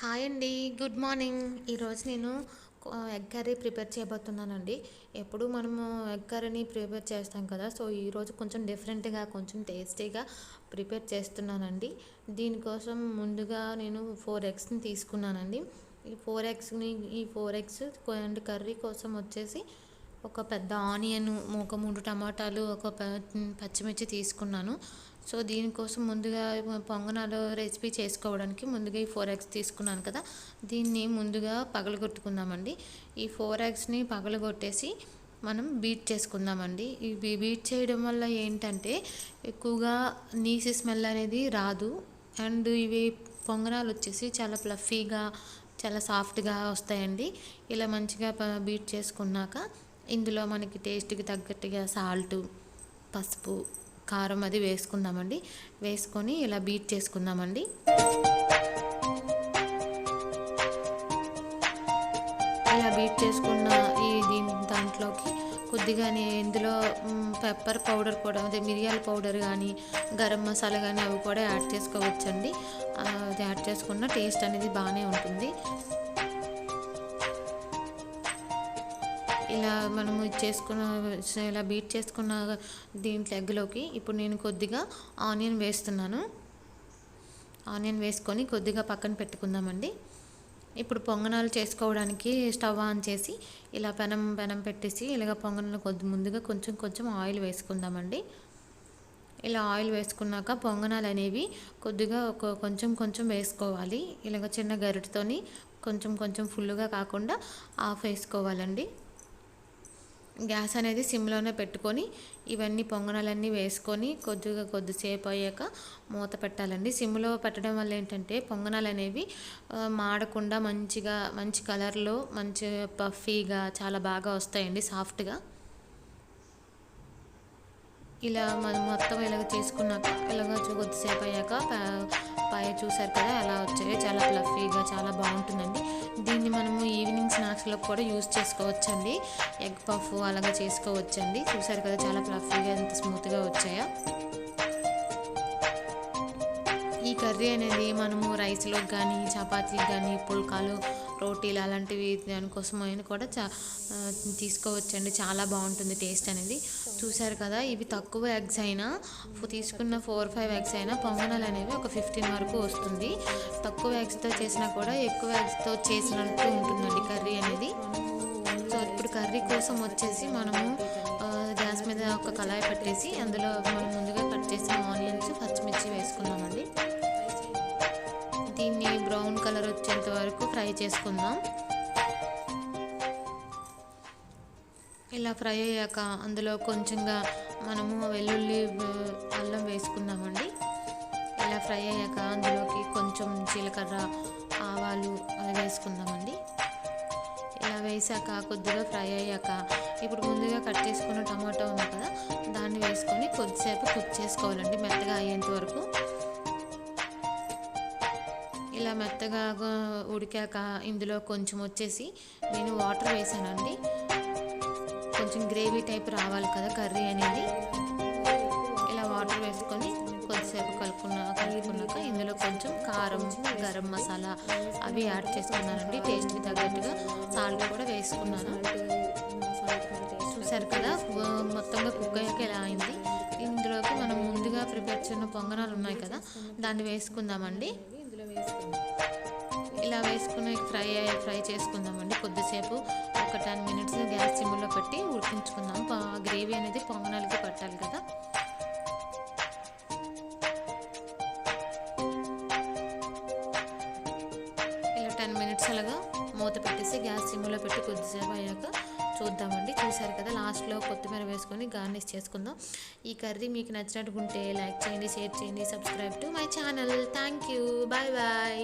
Hi అండి. Good morning. ఈరోజు నేను ఎగ్ కర్రీ ప్రిపేర్ చేయబోతున్నానండి. ఎప్పుడు మనము ఎగ్ కర్రీని ప్రిపేర్ చేస్తాం కదా సో ఈరోజు కొంచెం డిఫరెంట్గా కొంచెం టేస్టీగా ప్రిపేర్ చేస్తున్నానండి. దీనికోసం ముందుగా నేను ఫోర్ ఎగ్స్ని తీసుకున్నానండి. ఈ ఫోర్ ఎగ్స్ని ఈ ఫోర్ ఎగ్స్ అండ్ కర్రీ కోసం వచ్చేసి ఒక పెద్ద ఆనియన్ ఒక మూడు టమాటాలు ఒక పచ్చిమిర్చి తీసుకున్నాను. సో దీనికోసం ముందుగా పొంగనాలు రెసిపీ చేసుకోవడానికి ముందుగా ఈ ఫోర్ ఎగ్స్ తీసుకున్నాను కదా దీన్ని ముందుగా పగలగొట్టుకుందామండి. ఈ ఫోర్ ఎగ్స్ని పగలగొట్టేసి మనం బీట్ చేసుకుందామండి. ఇవి బీట్ చేయడం వల్ల ఏంటంటే ఎక్కువగా నీసి స్మెల్ అనేది రాదు. అండ్ ఇవి పొంగనాలు వచ్చేసి చాలా ఫ్లఫీగా చాలా సాఫ్ట్గా వస్తాయండి. ఇలా మంచిగా బీట్ చేసుకున్నాక ఇందులో మనకి టేస్ట్కి తగ్గట్టుగా సాల్ట్ పసుపు కారం అది వేసుకుందామండి. వేసుకొని ఇలా బీట్ చేసుకుందామండి. ఇలా బీట్ చేసుకున్న ఈ దీని దాంట్లోకి కొద్దిగా ఇందులో పెప్పర్ పౌడర్ కూడా అదే మిరియాల పౌడర్ కానీ గరం మసాలా కానీ అవి కూడా యాడ్ చేసుకోవచ్చండి. అది యాడ్ చేసుకున్న టేస్ట్ అనేది బాగానే ఉంటుంది. ఇలా మనము చేసుకున్న ఇలా బీట్ చేసుకున్న దీంట్లో ఎగ్లోకి ఇప్పుడు నేను కొద్దిగా ఆనియన్ వేస్తున్నాను. ఆనియన్ వేసుకొని కొద్దిగా పక్కన పెట్టుకుందామండి. ఇప్పుడు పొంగనాలు చేసుకోవడానికి స్టవ్ ఆన్ చేసి ఇలా పెనం పెనం పెట్టేసి ఇలాగ పొంగనాలు కొద్ది ముందుగా కొంచెం కొంచెం ఆయిల్ వేసుకుందామండి. ఇలా ఆయిల్ వేసుకున్నాక పొంగనాలు అనేవి కొద్దిగా ఒక కొంచెం కొంచెం వేసుకోవాలి. ఇలాగ చిన్న గరిటతోని కొంచెం కొంచెం ఫుల్గా కాకుండా ఆఫ్ వేసుకోవాలండి. గ్యాస్ అనేది సిమ్లోనే పెట్టుకొని ఇవన్నీ పొంగనాలన్నీ వేసుకొని కొద్దిగా కొద్దిసేపు అయ్యాక మూత పెట్టాలండి. సిమ్లో పెట్టడం వల్ల ఏంటంటే పొంగనాలు అనేవి మాడకుండా మంచిగా మంచి కలర్లో మంచి పఫీగా చాలా బాగా వస్తాయండి సాఫ్ట్గా. ఇలా మనం మొత్తం ఇలాగ చేసుకున్నాక ఇలాగ కొద్దిసేపు అయ్యాక పై చూసారు కదా ఎలా వచ్చాయో. చాలా ఫ్లఫీగా చాలా బాగుంటుందండి. దీన్ని మనము ఈవినింగ్ స్నాక్స్లో కూడా యూస్ చేసుకోవచ్చండి. ఎగ్ పఫ్ అలాగా చేసుకోవచ్చండి. చూసారు కదా చాలా ఫ్లఫీగా ఎంత స్మూత్గా వచ్చాయో. ఈ కర్రీ అనేది మనము రైస్లోకి కానీ చపాతీకి కానీ పుల్కాలు రోటీలు అలాంటివి దానికోసం అయినా కూడా చా తీసుకోవచ్చండి. చాలా బాగుంటుంది టేస్ట్ అనేది. చూసారు కదా ఇవి తక్కువ ఎగ్స్ అయినా తీసుకున్న ఫోర్ ఫైవ్ ఎగ్స్ అయినా పొంగనాలు అనేవి ఒక ఫిఫ్టీన్ వరకు వస్తుంది. తక్కువ ఎగ్స్తో చేసినా కూడా ఎక్కువ ఎగ్స్తో చేసినట్టు ఉంటుందండి కర్రీ అనేది. సో ఇప్పుడు కర్రీ కోసం వచ్చేసి మనము గ్యాస్ మీద ఒక కళాయి పెట్టేసి అందులో మనం ముందుగా కట్ చేసిన ఆనియన్స్ పచ్చిమిర్చి వేసుకున్నామండి. వచ్చేంత వరకు ఫ్రై చేసుకుందాం. ఇలా ఫ్రై అయ్యాక అందులో కొంచెంగా మనము వెల్లుల్లి అల్లం వేసుకున్నామండి. ఇలా ఫ్రై అయ్యాక అందులోకి కొంచెం జీలకర్ర ఆవాలు అవి వేసుకుందామండి. ఇలా వేసాక కొద్దిగా ఫ్రై అయ్యాక ఇప్పుడు ముందుగా కట్ చేసుకున్న టమాటో ఉంది కదా దాన్ని వేసుకొని కొద్దిసేపు కుక్ చేసుకోవాలండి మెత్తగా అయ్యేంత వరకు ఇలా మెత్తగా ఉడికాక ఇందులో కొంచెం వచ్చేసి నేను వాటర్ వేసానండి. కొంచెం గ్రేవీ టైప్ రావాలి కదా కర్రీ అనేది. ఇలా వాటర్ వేసుకొని కొద్దిసేపు కలుపుకున్న కలుపుకున్నాక ఇందులో కొంచెం కారం గరం మసాలా అవి యాడ్ చేసుకున్నానండి. టేస్ట్కి తగ్గట్టుగా సాల్ట్ కూడా వేసుకున్నాను. చూసారు కదా మొత్తంగా కుక్ అయ్యాక ఎలా అయింది. ఇందులోకి మనం ముందుగా ప్రిపేర్ చేసిన పొంగనాలు ఉన్నాయి కదా దాన్ని వేసుకుందామండి. ఇలా వేసుకుని ఫ్రై ఫ్రై చేసుకుందామండి కొద్దిసేపు. ఒక టెన్ మినిట్స్ గ్యాస్ సిమ్లో పెట్టి ఉడికించుకుందాం. గ్రేవీ అనేది పొంగనాలకి పట్టాలి కదా. ఇలా టెన్ మినిట్స్ అలాగా మూత పెట్టేసి గ్యాస్ సిమ్లో పెట్టి కొద్దిసేపు అయ్యాక చూద్దామండి. చూసారు కదా లాస్ట్లో కొత్తిమీర వేసుకొని గార్నిష్ చేసుకుందాం. ఈ కర్రీ మీకు నచ్చినట్టుకుంటే లైక్ చేయండి షేర్ చేయండి subscribe to my channel. Thank you bye bye.